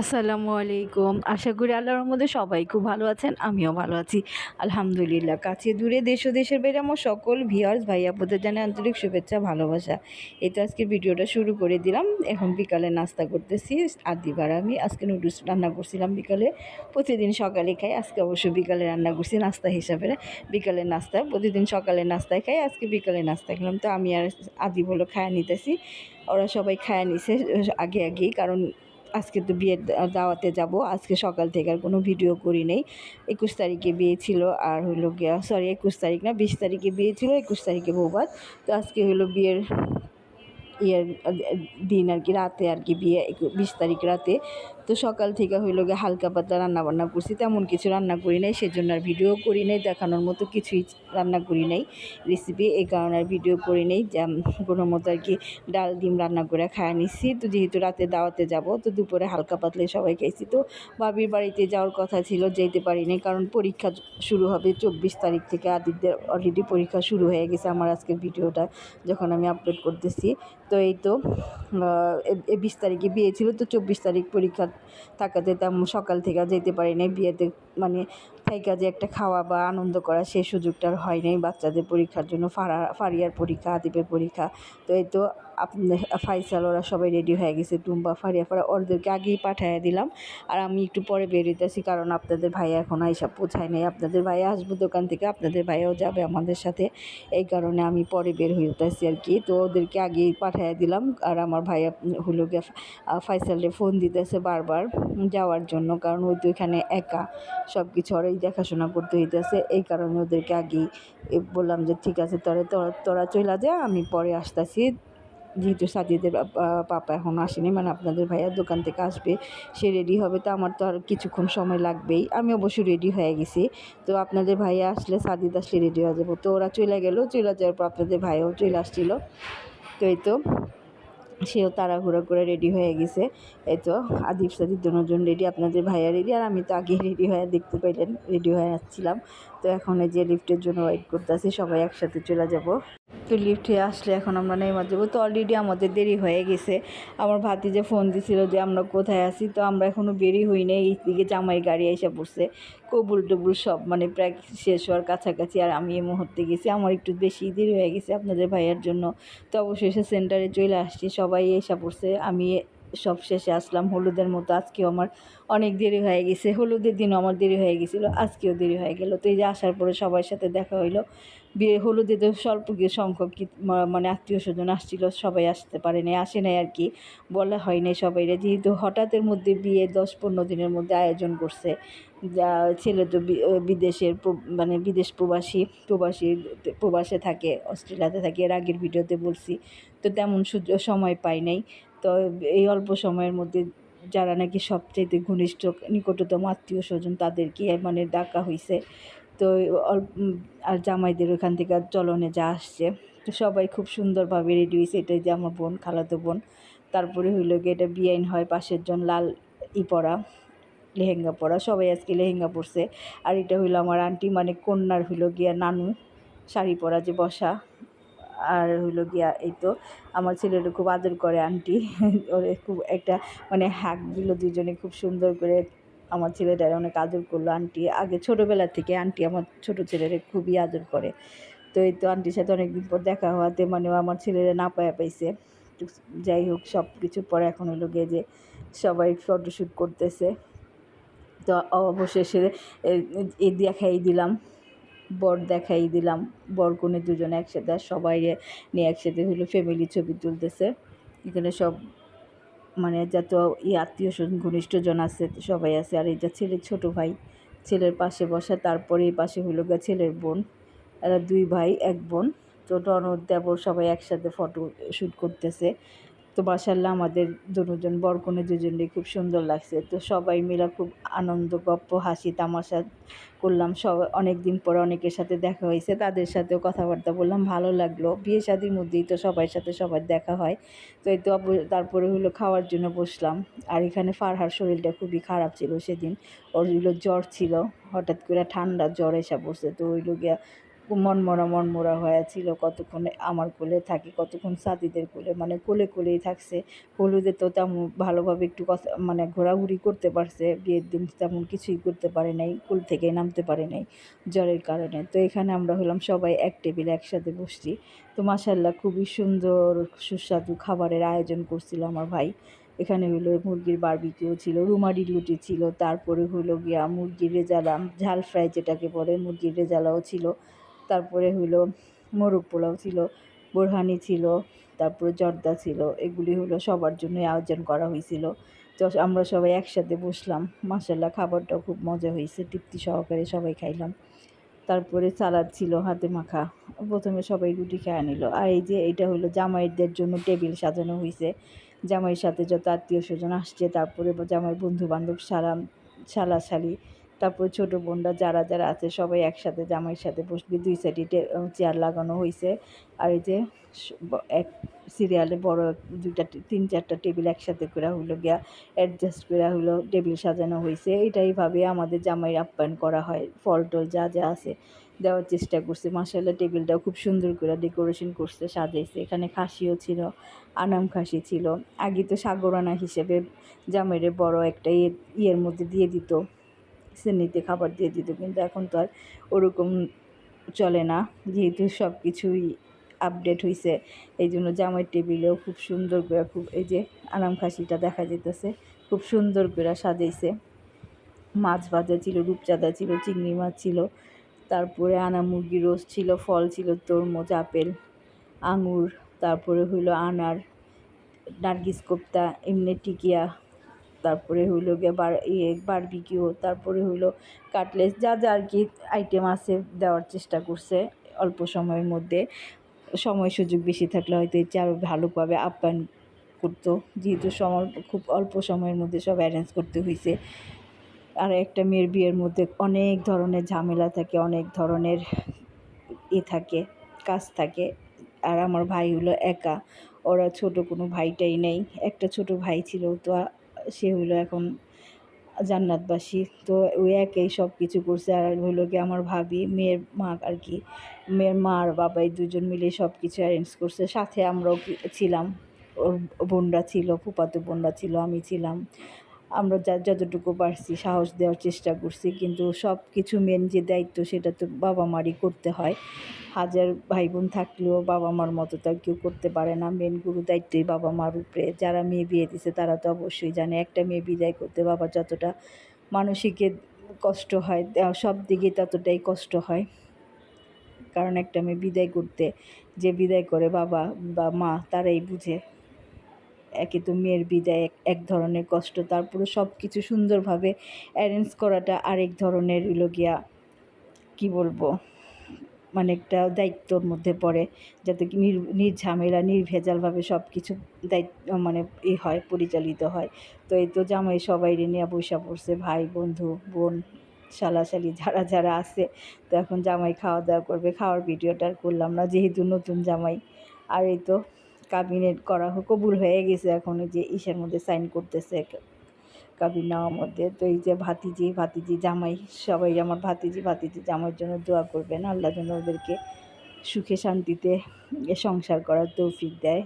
আসসালামু আলাইকুম। আশা করি আল্লাহর মধ্যে সবাই খুব ভালো আছেন, আমিও ভালো আছি। আলহামদুলিল্লাহ, কাছে দূরে দেশ ও দেশের বাইরে আমার সকল ভিউয়ার্স ভাই আপনাদের জানে আন্তরিক শুভেচ্ছা, ভালোবাসা। এই তো আজকে ভিডিওটা শুরু করে দিলাম। এখন বিকালে নাস্তা করতেছি আদিবার আমি। আজকে নুডলস রান্না করছিলাম বিকালে। প্রতিদিন সকালে খাই, আজকে অবশ্য বিকালে রান্না করছি নাস্তা হিসাবে। বিকালে নাস্তা, প্রতিদিন সকালে নাস্তায় খাই, আজকে বিকালে নাস্তা খেলাম। তো আমি আর আদি বলো খায়া নিতেছি। ওরা সবাই খায়া নিছে, আগে আগেই, কারণ আজকে তো বিয়ের দাওয়াতে যাব। আজকে সকাল থেকে আর কোনো ভিডিও করি নেই। একুশ তারিখে বিয়ে ছিল আর হলো গিয়া সরি একুশ তারিখ না, বিশ তারিখে বিয়ে ছিল, একুশ তারিখে বৌবাদ। তো আজকে হলো বিয়ের ইয়ের দিন আর কি, রাতে আর কি বিয়ে বিশ তারিখ রাতে। তো সকাল থেকে হইল গিয়ে হালকা পাতলা রান্না বান্না করছি, তেমন কিছু রান্না করি নাই, সেজন্য আর ভিডিও করি নাই, দেখানোর মতো কিছুই রান্না করি নাই রেসিপি এই কারণে আর ভিডিও করি নেই কোনো মতো আর কি ডাল ডিম রান্না করে খায় নিচ্ছি তো যেহেতু রাতে দাওয়াতে যাব, তো দুপুরে হালকা পাতলে সবাই খাইছি, তো বাবির বাড়িতে যাওয়ার কথা ছিল যেতে পারি নাই, কারণ পরীক্ষা শুরু হবে চব্বিশ তারিখ থেকে, আদিত্যের অলরেডি পরীক্ষা শুরু হয়ে গেছে আমার আজকের ভিডিওটা যখন আমি আপলোড করতেছি, তো এই তো বিশ তারিখে বিয়ে ছিল, তো চব্বিশ তারিখ পরীক্ষা থাকাতে তেমন সকাল থেকে যেতে পারি নাই বিয়েতে মানে থাইকা যে একটা খাওয়া বা আনন্দ করা সেই সুযোগটা আর হয় নাই। বাচ্চাদের পরীক্ষার জন্য ফারা, ফারিয়ার পরীক্ষা, আদিপের পরীক্ষা। তো এই তো ফাইসাল, ওরা সবাই রেডি হয়ে গেছে টুম্বা ফারিয়া, ফারা, ওদেরকে আগেই পাঠিয়ে দিলাম। আর আমি একটু পরে বেরোতেছি কারণ আপনাদের ভাইয়া এখন আইসা পৌঁছায় নাই। আপনাদের ভাই আসব দোকান থেকে, আপনাদের ভাইয়াও যাবে আমাদের সাথে। এই কারণে আমি পরে বের হইতেছি আর কি। তো ওদেরকে আগেই পাঠিয়ে দিলাম। আর আমার ভাইয়া হলো গিয়ে ফাইসালে ফোন দিতেছে বারবার যাওয়ার জন্য। কারণ ওই তো এখানে একা। সব কিছু ওরাই দেখাশোনা করতে হইতেছে, এই কারণে ওদেরকে আগেই বললাম যে, ঠিক আছে, তোরা তোরা তোরা চলে যা, আমি পরে আসতেছি। যেহেতু সাজিদের পাপা এখন আসেনি মানে আপনাদের ভাইয়ার দোকান থেকে আসবে, সে রেডি হবে, তো আমার তো আর কিছুক্ষণ সময় লাগবেই। আমি অবশ্যই রেডি হয়ে গেছি। তো আপনাদের ভাইয়া আসলে, সাজিদ আসলে রেডি হয়ে যাব। তো ওরা চলে গেলো চলে যাওয়ার পর আপনাদের ভাইয়াও চলে আসছিল। তো এই তো। সেও তাড়াহুড়ো করে রেডি হয়ে গেছে। এই তো আদিপ সাদিপ দুজন রেডি আপনাদের ভাইয়া রেডি আর আমি তো আগে রেডি হয়ে দেখতে পাইলেন রেডি হয়ে আসছিলাম। তো এখন এই যে লিফটের জন্য ওয়েট করতেছি, সবাই একসাথে চলে যাব। তো লিফটে আসলে এখন আমরা নেইমার যাব। তো অলরেডি আমাদের দেরি হয়ে গেছে। আমার ভাতি যে ফোন দিছিল যে, আমরা কোথায় আছি? তো আমরা এখনও বেরি হই নাই। এই দিকে জামাই গাড়ি এসে পড়ছে। কবুল টবুল সব মানে প্রায় শেষ হওয়ার কাছাকাছি। আর আমি এই মুহূর্তে গেছি। আমার একটু বেশি দেরি হয়ে গেছে আপনাদের ভাইয়ার জন্য। তো এসে সেন্টারে চলে আসছি। সবাই এসে পড়ছে। আমি সব শেষে আসলাম। হলুদের মতো আজকেও আমার অনেক দেরি হয়ে গেছে। হলুদের দিনও আমার দেরি হয়ে গেছিল, আজকেও দেরি হয়ে গেল। তো এই যে আসার পরে সবার সাথে দেখা হইল। বিয়ে, হলুদে তো স্বল্প সংখ্যক মানে আত্মীয় স্বজন আসছিল, সবাই আসতে পারেনি, আসে নাই আর কি। বলা হয়নি সবাই যেহেতু হঠাৎের মধ্যে বিয়ে দশ পনেরো দিনের মধ্যে আয়োজন করছে, যা ছেলে তো বিদেশের মানে বিদেশ প্রবাসী প্রবাসী প্রবাসে থাকে, অস্ট্রেলিয়াতে থাকে, এর আগের ভিডিওতে বলছি। তো তেমন সুযোগ সময় পাই নাই। তো এই অল্প সময়ের মধ্যে যারা নাকি সবচেয়ে ঘনিষ্ঠ নিকটতম আত্মীয় স্বজন তাদেরকে মানে ডাকা হয়েছে তো আর জামাইদের ওখান থেকে চলনে যা আসছে। তো সবাই খুব সুন্দরভাবে রেডি হয়েছে এটাই যে আমার বোন, খালাতো বোন। তারপরে হইল গিয়ে এটা বিআইন হয় পাশের জন লাল ই পরা, লেহেঙ্গা পরা। সবাই আজকে লেহেঙ্গা পরছে। আর এটা হইল আমার আন্টি মানে কন্যার হইল গিয়া নানু, শাড়ি পরা যে বসা। আর হইল গিয়া এই তো আমার ছেলেটা খুব আদর করে, আন্টি। ওরে খুব একটা মানে হাঁক দিল দুজনে খুব সুন্দর করে। আমার ছেলেটার অনেক আদর করল, আন্টি। আগে ছোটোবেলা থেকে আন্টি আমার ছোটো ছেলেরে খুবই আদর করে। তো এই তো আন্টির সাথে অনেকদিন পর দেখা হওয়াতে মানে আমার ছেলেরা না পায়া পাইছে। যাই হোক সব কিছু পরে এখন হলো গিয়ে যে সবাই ফটোশ্যুট করতেছে। তো অবশেষে এ দেখাই দিলাম। বর দেখাই দিলাম। বর, কনে দুজনে একসাথে আর সবাই নিয়ে একসাথে হলো ফ্যামিলি ছবি তুলতেছে। এখানে সব মানে যত ই আত্মীয় স্বজন ঘনিষ্ঠজন আছে, সবাই আছে। আর এটা ছেলের ছোট ভাই, ছেলের পাশে বসা, তারপরে এই পাশে হলো গা ছেলের বোন। এরা দুই ভাই, এক বোন। তো ননদ, দেবর সবাই একসাথে ফটো শ্যুট করতেছে। তো মাসাল্লাহ আমাদের দুজন বরকনে দুজনই খুব সুন্দর লাগছে। তো সবাই মিলে খুব আনন্দ, গপ্প, হাসি, তামাশা করলাম। সব অনেক দিন পরে অনেকের সাথে দেখা হয়েছে, তাদের সাথেও কথাবার্তা বললাম, ভালো লাগল। বিয়ে শাদির মধ্যেই তো সবার সাথে সবার দেখা হয়। তো এই তো তারপরে হলো খাওয়ার জন্য বসলাম। আর এখানে ফারহার শরীরটা খুবই খারাপ ছিল সেদিন। ওর হলো জ্বর ছিল, হঠাৎ করে ঠান্ডা জ্বর এসে পড়ছে। তো ওই গিয়া মনমরা মনমরা হয়ে ছিল কতক্ষণ আমার কোলে থাকে, কতক্ষণ সাদিদের কোলে মানে কোলে কোলেই থাকছে। হলুদে তো তেমন ভালোভাবে একটু কথা মানে ঘোরাঘুরি করতে পারছে, বিয়ের দিন তেমন কিছুই করতে পারে নাই, কোল থেকে নামতে পারে নাই জ্বরের কারণে। তো এখানে আমরা হলাম সবাই এক টেবিলে একসাথে বসছি। তো মাসাল্লাহ খুবই সুন্দর, সুস্বাদু খাবারের আয়োজন করছিল আমার ভাই। এখানে হলো মুরগির বারবিকিউ ছিল, রুমারি রুটি ছিল, তারপরে হলো গিয়া মুরগির রেজালা ঝাল ফ্রাই যেটাকে বলে, মুরগির রেজালাও ছিল। তারপরে হলো মোরগ পোলাও ছিল, বোরহানি ছিল, তারপরে জর্দা ছিল, এগুলি হলো সবার জন্য আয়োজন করা হয়েছিল তো আমরা সবাই একসাথে বসলাম মাসাল্লাহ খাবারটাও খুব মজা হয়েছে তৃপ্তি সহকারে সবাই খাইলাম। তারপরে সালাদ ছিল হাতে মাখা, প্রথমে সবাই রুটি খেয়ে নিল। আর এই যে এটা হলো জামাইদের জন্য টেবিল সাজানো হয়েছে জামাইয়ের সাথে যত আত্মীয় স্বজন আসছে, তারপরে জামাই বন্ধু বান্ধব সারা শালি তারপর ছোট বোনরা যারা যারা আছে সবাই একসাথে জামাইয়ের সাথে বসবে দুই সাইডে চেয়ার লাগানো হয়েছে আর এই যে এক সিরিয়ালে বড় দুইটা তিন চারটা টেবিল একসাথে করা হলো গিয়া অ্যাডজাস্ট করা হলো টেবিল সাজানো হয়েছে এটাই ভাবে আমাদের জামাইয়ের আপ্যায়ন করা হয়। ফল টল যা যা আছে দেওয়ার চেষ্টা করছে। মাসাল্লাহ টেবিলটাও খুব সুন্দর করে ডেকোরেশন করছে, সাজাইছে। এখানে খাসিও ছিল, আনাম খাসি ছিল। আগে তো সাগরানা হিসেবে জামাইয়ের বড় একটা ইয়ে ইয়ের মধ্যে দিয়ে দিত। শ্রেণীতে খাবার দিয়ে দিত, কিন্তু এখন তো আর ওরকম চলে না। যেহেতু সব কিছুই আপডেট হয়েছে এই জন্য জামাই টেবিলেও খুব সুন্দর করে খুব এই যে আরাম খাসিটা দেখা যেতেছে খুব সুন্দর করে সাজাইছে। মাছ ভাজা ছিল, রূপচাঁদা ছিল, চিংড়ি মাছ ছিল, তারপরে আনা মুরগি রোস্ট ছিল, ফল ছিল, তরমুজ, আপেল, আঙুর, তারপরে হইল আনার, নার্গিস কোপ্তা, এমনি টিকিয়া তারপরে হইল গিয়ে বার ইয়ে বারবিকিউ তারপরে হইল কাটলেস যা যা আর কি আইটেম আছে দেওয়ার চেষ্টা করছে অল্প সময়ের মধ্যে। সময় সুযোগ বেশি থাকলে হয়তো এর চেয়ে আরও ভালোভাবে আপ্যায়ন করতো, যেহেতু সময়, খুব অল্প সময়ের মধ্যে সব অ্যারেঞ্জ করতে হয়েছে আর একটা মেয়ের বিয়ের মধ্যে অনেক ধরনের ঝামেলা থাকে, অনেক ধরনের এ থাকে, কাজ থাকে। আর আমার ভাই হলো একা, ওরা ছোট কোনো ভাইটাই নেই, একটা ছোট ভাই ছিল তো সে হলো এখন জান্নাতবাসী। তো ওই একেই সব কিছু করছে আর হলো কি আমার ভাবি, মেয়ের মা আর কি, মেয়ের মা আর বাবাই দুজন মিলে সব কিছু অ্যারেঞ্জ করছে। সাথে আমরাও ছিলাম, ওর বোনরা ছিল ফুপাতো বোনরা ছিল, আমি ছিলাম। আমরা যা, যতটুকু পারছি সাহস দেওয়ার চেষ্টা করছি, কিন্তু সব কিছু মেন যে দায়িত্ব সেটা তো বাবা মারই করতে হয়। হাজার ভাই বোন থাকলেও বাবা মার মতো তো কেউ করতে পারে না। মেন গুরু দায়িত্বই বাবা মার উপরে। যারা মেয়ে বিয়ে দিছে তারা তো অবশ্যই জানে, একটা মেয়ে বিদায় করতে বাবা যতটা মানসিক কষ্ট হয় সব দিকে ততটাই কষ্ট হয়। কারণ একটা মেয়ে বিদায় করতে, যে বিদায় করে বাবা বা মা তারাই বুঝে। একে তো মেয়ের বিদায়, এক ধরনের কষ্ট, তারপরে সব কিছু সুন্দরভাবে অ্যারেঞ্জ করাটা আরেক ধরনের হলো গিয়া, কী বলব মানে একটা দায়িত্বর মধ্যে পড়ে, যাতে কি নির, নির্ঝামেলা, নির্ভেজালভাবে সব কিছু দায়িত্ব মানে এ হয়, পরিচালিত হয়। তো এই তো জামাই সবাই নিয়ে বৈশা পড়ছে, ভাই, বন্ধু, বোন, শালাশালি, যারা যারা আছে, তো এখন জামাই খাওয়া দাওয়া করবে, খাওয়ার ভিডিওটা আর করলাম না, যেহেতু নতুন জামাই, আর এই তো কাবিনেট করা কবুল হয়ে গেছে এখন যে ইসের মধ্যে সাইন করতেছে কাবিন নেওয়ার মধ্যে। তো এই যে ভাতিজি ভাতিজি জামাই, সবাই আমার ভাতিজি ভাতিজি জামাইয়ের জন্য দোয়া করবেন। আল্লাহ যেন ওদেরকে সুখে শান্তিতে সংসার করার তৌফিক দেয়।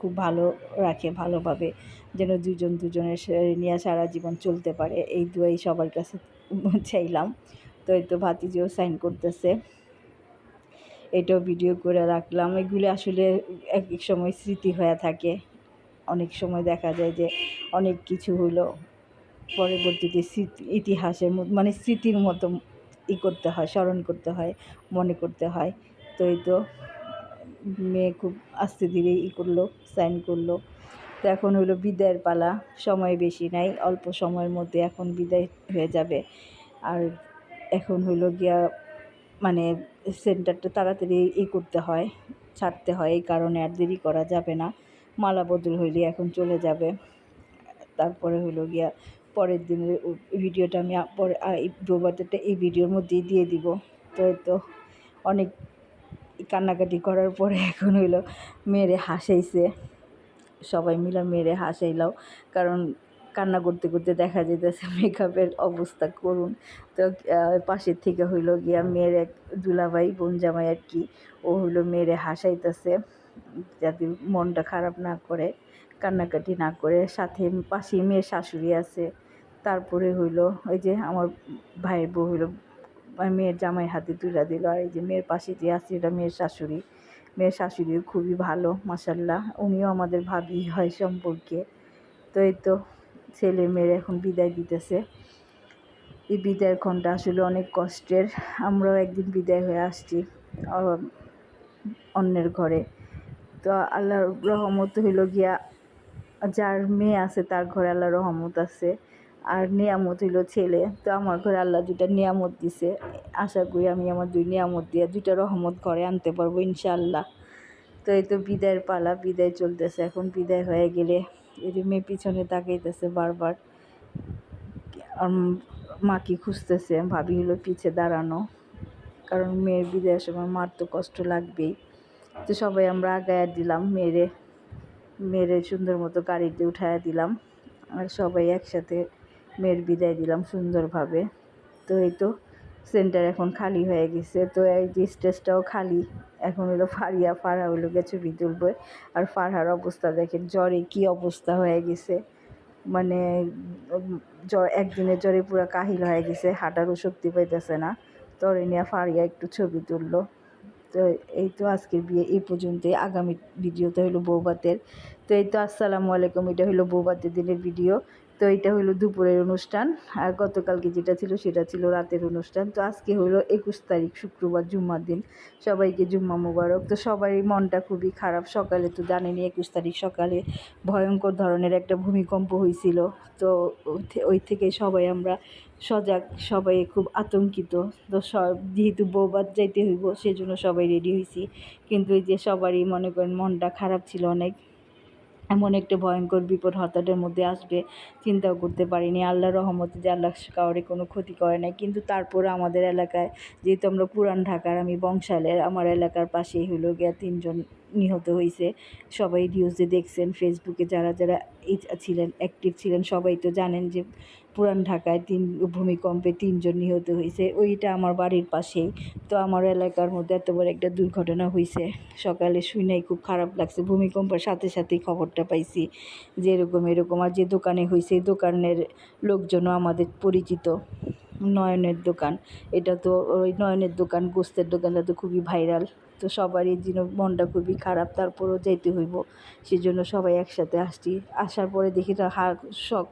খুব ভালো রাখে, ভালোভাবে যেন দুজন দুজনের নিয়ে সারা জীবন চলতে পারে। এই দুয়াই সবার কাছে চাইলাম। তো এই তো ভাতিজিও সাইন করতেছে। এটাও ভিডিও করে রাখলাম। এগুলি আসলে এক এক সময় স্মৃতি হয়ে থাকে। অনেক সময় দেখা যায় যে অনেক কিছু হলো পরবর্তীতে স্মৃতি, ইতিহাসের মানে স্মৃতির মতো ই করতে হয়, স্মরণ করতে হয়, মনে করতে হয়। তো এই তো, মেয়ে খুব আস্তে ধীরে ই করল, সাইন করল। তো এখন হলো বিদায়ের পালা, সময় বেশি নাই, অল্প সময়ের মধ্যে এখন বিদায় হয়ে যাবে। আর এখন হলো গিয়া মানে সেন্টারটা তাড়াতাড়ি ই করতে হয়, ছাড়তে হয়, এই কারণে আর দেরি করা যাবে না। মালা বদল হইলে এখন চলে যাবে। তারপরে হলো গিয়া পরের দিনের ভিডিওটা আমি পরে রোববারটা এই ভিডিওর মধ্যেই দিয়ে দিব। তো তো অনেক কান্নাকাটি করার পরে এখন হইল মেয়েরে হাসাইছে। সবাই মিলে মেয়েরে হাসাইলাও কারণ কান্না করতে করতে দেখা যেতেছে মেকআপের অবস্থা করুন। তো পাশের থেকে হইল গিয়া মেয়ের এক দুলাভাই, বোন জামাই আর কি, ও হইল মেয়েরে হাসাইতেছে যাতে মনটা খারাপ না করে, কান্নাকাটি না করে। সাথে পাশেই মেয়ের শাশুড়ি আছে, তারপরে হইল ওই যে আমার ভাইয়ের বউ হইল মেয়ের জামাই হাতে তুলে দিল। আর এই যে মেয়ের পাশে যে আছে, এটা মেয়ের শাশুড়ি। মেয়ের শাশুড়িও খুবই ভালো মাসাল্লাহ উনিও আমাদের ভাবি হয় সম্পর্কে। তো এই তো ছেলে মেয়ের এখন বিদায় দিতেছে। এই বিদায়ের ক্ষণটা আসলে অনেক কষ্টের। আমরাও একদিন বিদায় হয়ে আসছি অন্যের ঘরে। তো আল্লাহর রহমত হইল গিয়া, যার মেয়ে আছে তার ঘরে আল্লাহ রহমত আছে, আর নিয়ামত হইল ছেলে। তো আমার ঘরে আল্লাহ দুইটা নিয়ামত দিছে। আশা করি আমি আমার দুই নিয়ামত দিয়ে দুইটা রহমত ঘরে আনতে পারব ইনশাআল্লাহ। তো এই তো বিদায়ের পালা, বিদায় চলতেছে। এখন বিদায় হয়ে গেলে মেয়ে পিছনে তাকাইতেছে বারবার। মাকে খুঁজতেছে? ভাবি হলো পিছে দাঁড়ানো। কারণ মেয়ের বিদায়ের সময় মার তো কষ্ট লাগবেই। তো সবাই আমরা আগায় দিলাম মেরে। মেরে সুন্দর মতো গাড়িতে উঠায় দিলাম। আর সবাই একসাথে মেয়ের বিদায় দিলাম সুন্দরভাবে। তো এই তো সেন্টার এখন খালি হয়ে গেছে। তো এই যে স্টেজটাও খালি। এখন হলো ফারিয়া ফারহা হইল গিয়ে ছবি তুলবে। আর ফারহার অবস্থা দেখেন, জ্বরে কি অবস্থা হয়ে গেছে। মানে জ্বর, একদিনের জ্বরে পুরো কাহিল হয়ে গেছে, হাঁটারও শক্তি পাইতেছে না। তরে নিয়ে ফারিয়া একটু ছবি তুললো। তো এই তো আজকের বিয়ে, এই পর্যন্তই। আগামী ভিডিওতে হলো বৌবাতের তো এই তো আসসালামু আলাইকুম, এটা হলো বৌবাতের দিনের ভিডিও। তো এটা হলো দুপুরের অনুষ্ঠান, আর গতকালকে যেটা ছিল সেটা ছিল রাতের অনুষ্ঠান। তো আজকে হলো একুশ তারিখ, শুক্রবার, জুম্মার দিন। সবাইকে জুম্মা মুবারক। তো সবারই মনটা খুবই খারাপ। সকালে তো জানেনি একুশ তারিখ সকালে ভয়ঙ্কর ধরনের একটা ভূমিকম্প হয়েছিল তো ওই থেকে সবাই আমরা সজাগ, সবাই খুব আতঙ্কিত। তো সব, যেহেতু বৌবাদ যাইতে হইব, সেজন্য সবাই রেডি হয়েছি কিন্তু এই যে সবারই মনে করেন মনটা খারাপ ছিল অনেক। এমন একটা ভয়ঙ্কর বিপদ হঠাৎের মধ্যে আসবে, চিন্তাও করতে পারিনি। আল্লাহর রহমতে যে আল্লাহ কাউরে কোনো ক্ষতি করে নাই, কিন্তু তারপরে আমাদের এলাকায়, যেহেতু আমরা পুরান ঢাকার, আমি বংশালের, আমার এলাকার পাশেই হলো গিয়া তিনজন নিহত হয়েছে। সবাই নিউজে দেখছেন ফেসবুকে যারা যারা ছিলেন অ্যাক্টিভ ছিলেন, সবাই তো জানেন যে পুরান ঢাকায় তিন ভূমিকম্পে তিনজন নিহত হয়েছে। ওইটা আমার বাড়ির পাশেই। তো আমার এলাকার মধ্যে এত বড় একটা দুর্ঘটনা হয়েছে। সকালে শুনেই খুব খারাপ লাগছে। ভূমিকম্পের সাথে সাথেই খবরটা পাইছি যে এরকম এরকম। আর যে দোকানে হয়েছে দোকানের লোকজনও আমাদের পরিচিত। নয়নের দোকান। এটা তো ওই নয়নের দোকান, গোস্তের দোকানটা তো খুবই ভাইরাল তো সবারই যেন মনটা খুবই খারাপ, তারপরেও যাইতে হইব। সেজন্য সবাই একসাথে আসছি। আসার পরে দেখি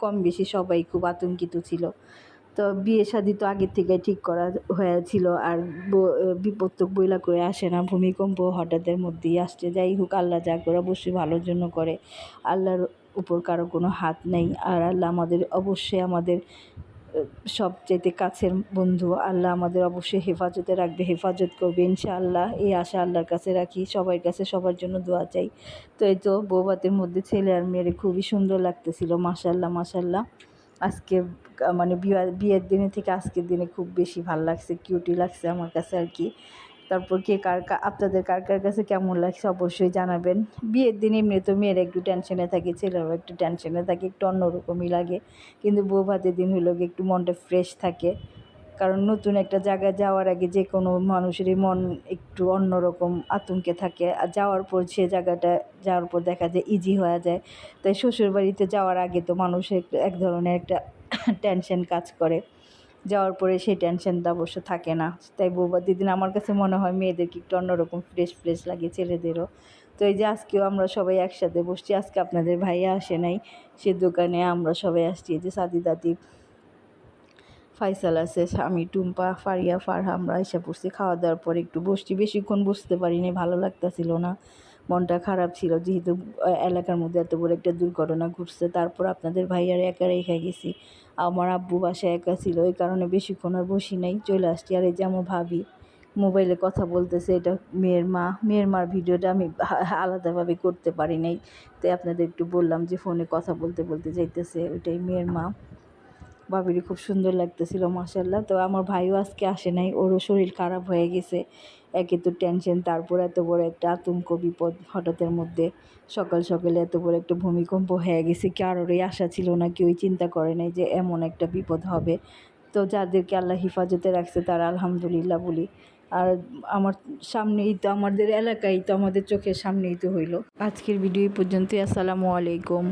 কম বেশি সবাই খুব আতঙ্কিত ছিল। তো বিয়ে শাদি তো আগের থেকে ঠিক করা হয়েছিল আর বিপদ তো বইলা করে আসে না। ভূমিকম্প হঠাৎের মধ্যেই আসছে। যাই হোক, আল্লাহ যা করে অবশ্যই ভালোর জন্য করে। আল্লাহর উপর কারও কোনো হাত নেই। আর আল্লাহ আমাদের, অবশ্যই আমাদের সবচাইতে কাছের বন্ধু। আল্লাহ আমাদের অবশ্যই হেফাজতে রাখবে, হেফাজত করবে। ইনশাআল্লাহ এই আশা আল্লাহর কাছে রাখি, সবার কাছে সবার জন্য দোয়া চাই। তো এই তো বৌভাতের মধ্যে ছেলে আর মেয়ের খুবই সুন্দর লাগতেছিল মাশাল্লাহ মাশাল্লাহ আজকে মানে বিয়া, বিয়ের দিনে থেকে আজকের দিনে খুব বেশি ভালো লাগছে কিউটি লাগছে আমার কাছে আর কি। তারপর কে কার আপনাদের কার কার কাছে কেমন লাগছে অবশ্যই জানাবেন। বিয়ের দিন এমনি তো মেয়েরা একটু টেনশনে থাকে, ছেলেরাও একটু টেনশনে থাকে, একটু অন্যরকমই লাগে। কিন্তু বউ ভাতের দিন গিয়ে একটু মনটা ফ্রেশ থাকে। কারণ নতুন একটা জায়গায় যাওয়ার আগে যে কোনো মানুষেরই মন একটু অন্যরকম আতঙ্কে থাকে। আর যাওয়ার পর সে জায়গাটা, যাওয়ার পর দেখা যায় ইজি হয়ে যায়। তাই শ্বশুরবাড়িতে যাওয়ার আগে তো মানুষের এক ধরনের একটা টেনশন কাজ করে। যাওয়ার পরে সেই টেনশনটা অবশ্য থাকে না। তাই বৌবাদের দিন আমার কাছে মনে হয় মেয়েদেরকে একটু অন্যরকম ফ্রেশ ফ্রেশ লাগে ছেলেদেরও। তো এই যে আজকেও আমরা সবাই একসাথে বসছি, আজকে আপনাদের ভাইয়া আসে নাই, সে দোকানে আমরা সবাই আসছি। এই যে সাদি দাদি, ফাইসাল আছে আমি টুম্পা, ফারিয়া ফারহা আমরা এসে পড়ছি, খাওয়া দাওয়ার পরে একটু বসছি। বেশিক্ষণ বসতে পারিনি, ভালো লাগতাছিল না। মনটা খারাপ ছিল। যেহেতু এলাকার মধ্যে এত বড় একটা দুর্ঘটনা ঘটছে, তারপর আপনাদের ভাইয়ার একা রেখে গেছি। আমার আব্বু বাসায় একা ছিল এই কারণে বেশিক্ষণ আর বসি নাই, চলে আসছি। আর এই যে আমার ভাবি মোবাইলে কথা বলতেছে, এটা মেয়ের মা, মেয়ের মার ভিডিওটা আমি আলাদাভাবে করতে পারি নাই। তাই আপনাদের একটু বললাম যে, ফোনে কথা বলতে বলতে যাইতেছে, ওইটাই মেয়ের মা। বাবিরই খুব সুন্দর লাগতেছিল মাসাল্লাহ তো আমার ভাইও আজকে আসে নাই, ওরও শরীর খারাপ হয়ে গেছে। একে তো টেনশন তারপর এত বড় একটা আতঙ্ক, বিপদ হঠাৎের মধ্যে সকাল সকালে এত বড় একটা ভূমিকম্প হয়ে গেছে, কারোরই আশা ছিল না, কেউই চিন্তা করে নাই যে এমন একটা বিপদ হবে। তো যাদেরকে আল্লাহ হিফাজতে রাখছে, তারা আলহামদুলিল্লাহ বলি। আর আমার সামনেই তো, আমাদের এলাকায় তো, আমাদের চোখের সামনেই তো হইল। আজকের ভিডিও পর্যন্তই, আসসালামু আলাইকুম।